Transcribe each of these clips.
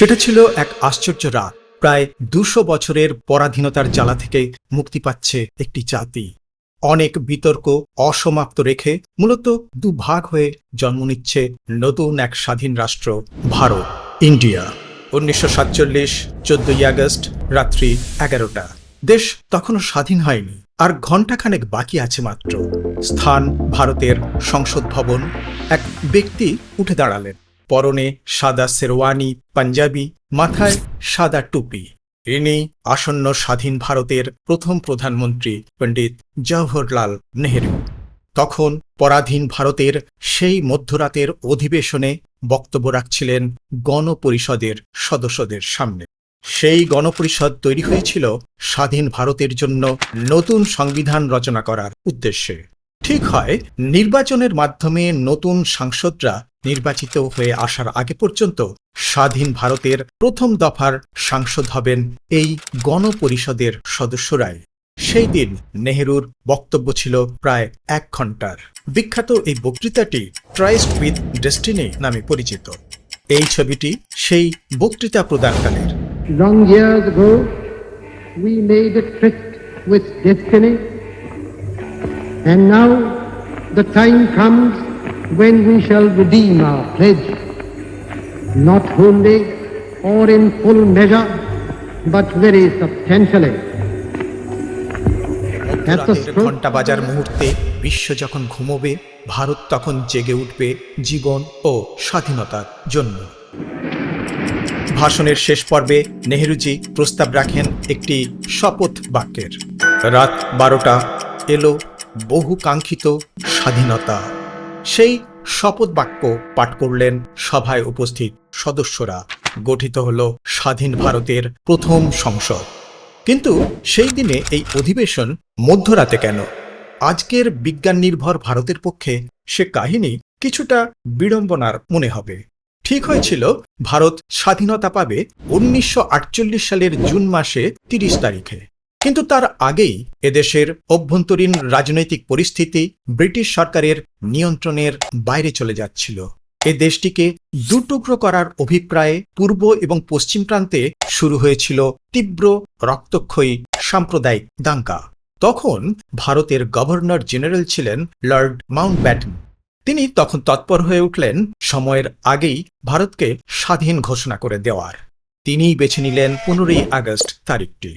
সেটা ছিল এক আশ্চর্য রাত। প্রায় দুশো বছরের পরাধীনতার জ্বালা থেকে মুক্তি পাচ্ছে একটি জাতি। অনেক বিতর্ক, অসমাপ্ত রেখে মূলত দুভাগ হয়ে জন্ম নিচ্ছে নতুন এক স্বাধীন রাষ্ট্র, ভারত, ইন্ডিয়া। উনিশশো সাতচল্লিশ, চোদ্দই আগস্ট, রাত্রি এগারোটা। দেশ তখনও স্বাধীন হয়নি, আর ঘণ্টাখানেক বাকি আছে মাত্র। স্থান, ভারতের সংসদ ভবন, এক ব্যক্তি উঠে দাঁড়ালেন। পরনে সাদা শেরওয়ানি, পাঞ্জাবি, মাথায় সাদা টুপি। ইনি আসন্ন স্বাধীন ভারতের প্রথম প্রধানমন্ত্রী পণ্ডিত জওহরলাল নেহেরু। তখন পরাধীন ভারতের সেই মধ্যরাতের অধিবেশনে বক্তব্য রাখছিলেন গণপরিষদের সদস্যদের সামনে। সেই গণপরিষদ তৈরি হয়েছিল স্বাধীন ভারতের জন্য নতুন সংবিধান রচনা করার উদ্দেশ্যে। ঠিক হয়, নির্বাচনের মাধ্যমে নতুন সাংসদরা নির্বাচিত হয়ে আসার আগে পর্যন্ত স্বাধীন ভারতের প্রথম দফার সাংসদ হবেন এই গণপরিষদের সদস্যরাই। সেই দিন নেহেরুর বক্তব্য ছিল প্রায় এক ঘণ্টার বিখ্যাত এই বক্তৃতাটি ট্রাইস্ট উইথ ডেস্টিনি নামে পরিচিত। এই ছবিটি সেই বক্তৃতা প্রদানকালের। And now the time comes when we shall redeem our pledge, not wholly or in full measure, but very substantially. ঘণ্টা বাজার মুহূর্তে বিশ্ব যখন ঘুমোবে ভারত তখন জেগে উঠবে জীবন ও স্বাধীনতার জন্য। ভাষণের শেষ পর্বে নেহেরুজি প্রস্তাব রাখেন একটি শপথ বাক্যের। রাত বারোটা এলো বহু কাঙ্ক্ষিত স্বাধীনতা। সেই শপথ বাক্য পাঠ করলেন সভায় উপস্থিত সদস্যরা। গঠিত হল স্বাধীন ভারতের প্রথম সংসদ। কিন্তু সেই দিনে এই অধিবেশন মধ্যরাতে কেন? আজকের বিজ্ঞান নির্ভর ভারতের পক্ষে সে কাহিনী কিছুটা বিড়ম্বনার মনে হবে। ঠিক হয়েছিল, ভারত স্বাধীনতা পাবে উনিশশো আটচল্লিশ সালের জুন মাসে তিরিশ তারিখে। কিন্তু তার আগেই এদেশের অভ্যন্তরীণ রাজনৈতিক পরিস্থিতি ব্রিটিশ সরকারের নিয়ন্ত্রণের বাইরে চলে যাচ্ছিল। এ দেশটিকে দুটুকরো করার অভিপ্রায়ে পূর্ব এবং পশ্চিম প্রান্তে শুরু হয়েছিল তীব্র রক্তক্ষয়ী সাম্প্রদায়িক দাঙ্গা। তখন ভারতের গভর্নর জেনারেল ছিলেন লর্ড মাউন্টব্যাটেন। তিনি তখন তৎপর হয়ে উঠলেন সময়ের আগেই ভারতকে স্বাধীন ঘোষণা করে দেওয়ার। তিনিই বেছে নিলেন পনেরোই আগস্ট তারিখটি।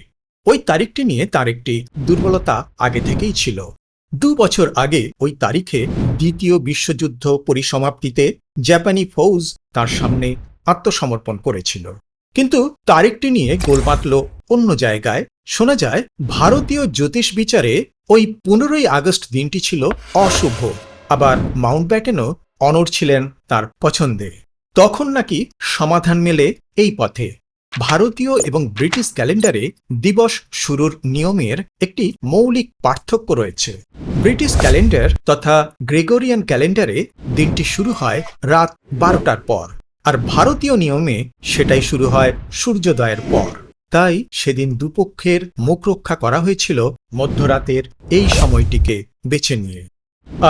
ওই তারিখটি নিয়ে তার একটি দুর্বলতা আগে থেকেই ছিল। দু বছর আগে ওই তারিখে দ্বিতীয় বিশ্বযুদ্ধ পরিসমাপ্তিতে জাপানি ফৌজ তার সামনে আত্মসমর্পণ করেছিল। কিন্তু তারিখটি নিয়ে গোল বাঁধল অন্য জায়গায়। শোনা যায়, ভারতীয় জ্যোতিষ বিচারে ওই পনেরোই আগস্ট দিনটি ছিল অশুভ। আবার মাউন্টব্যাটেনও অনড় ছিলেন তার পছন্দে। তখন নাকি সমাধান মেলে এই পথে। ভারতীয় এবং ব্রিটিশ ক্যালেন্ডারে দিবস শুরুর নিয়মের একটি মৌলিক পার্থক্য রয়েছে। ব্রিটিশ ক্যালেন্ডার তথা গ্রেগরিয়ান ক্যালেন্ডারে দিনটি শুরু হয় রাত বারোটার পর, আর ভারতীয় নিয়মে সেটাই শুরু হয় সূর্যোদয়ের পর। তাই সেদিন দুপক্ষের মুখ রক্ষা করা হয়েছিল মধ্যরাতের এই সময়টিকে বেছে নিয়ে।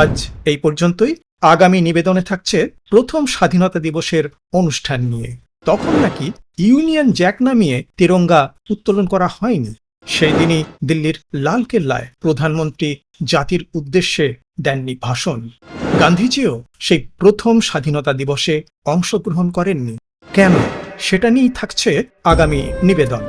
আজ এই পর্যন্তই। আগামী নিবেদনে থাকছে প্রথম স্বাধীনতা দিবসের অনুষ্ঠান নিয়ে। তখন নাকি ইউনিয়ন জ্যাক নামিয়ে তিরঙ্গা উত্তোলন করা হয়নি। সেই দিনই দিল্লির লালকেল্লায় প্রধানমন্ত্রী জাতির উদ্দেশ্যে দেননি ভাষণ। গান্ধীজিও সেই প্রথম স্বাধীনতা দিবসে অংশগ্রহণ করেননি। কেন? সেটা নিয়েই থাকছে আগামী নিবেদন।